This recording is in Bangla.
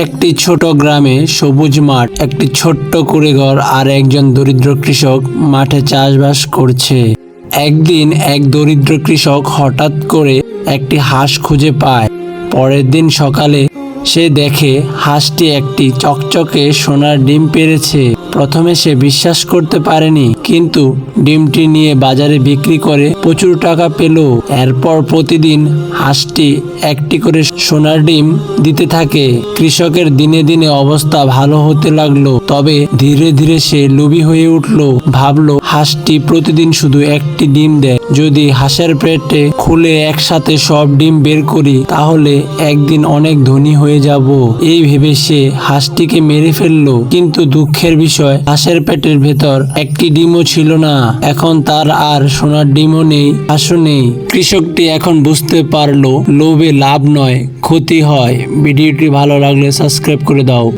একটি ছোট গ্রামে সবুজ মাঠ, একটি ছোট্ট কুড়েঘর আর একজন দরিদ্র কৃষক মাঠে চাষবাস করছে। একদিন এক দরিদ্র কৃষক হঠাৎ করে একটি হাঁস খুঁজে পায়। পরের দিন সকালে সে দেখে হাঁসটি একটি চকচকে সোনার ডিম পেরেছে। প্রথমে সে বিশ্বাস করতে পারেনি, কিন্তু ডিমটি নিয়ে বাজারে বিক্রি করে প্রচুর টাকা পেল। এরপর প্রতিদিন হাঁসটি একটি করে সোনার ডিম দিতে থাকে। কৃষকের দিনে দিনে অবস্থা ভালো হতে লাগল, তবে ধীরে ধীরে সে লোভী হয়ে উঠল। ভাবলো, হাঁসটি প্রতিদিন শুধু একটি ডিম দেয়। যদি হাঁসের পেটে খুলে একসাথে সব ডিম বের করি, তাহলে একদিন অনেক ধনী হয়ে যাব। এই ভেবে সে হাঁসটিকে মেরে ফেলল, কিন্তু দুঃখের বিষয় হাঁসের পেটের ভেতর একটি ডিমও ছিল না। এখন তার আর সোনার ডিমও নেই হাঁসও নেই। কৃষকটি এখন বুঝতে পারল, লোভে লাভ নয়, ক্ষতি হয়। ভিডিওটি ভালো লাগলে সাবস্ক্রাইব করে দাও।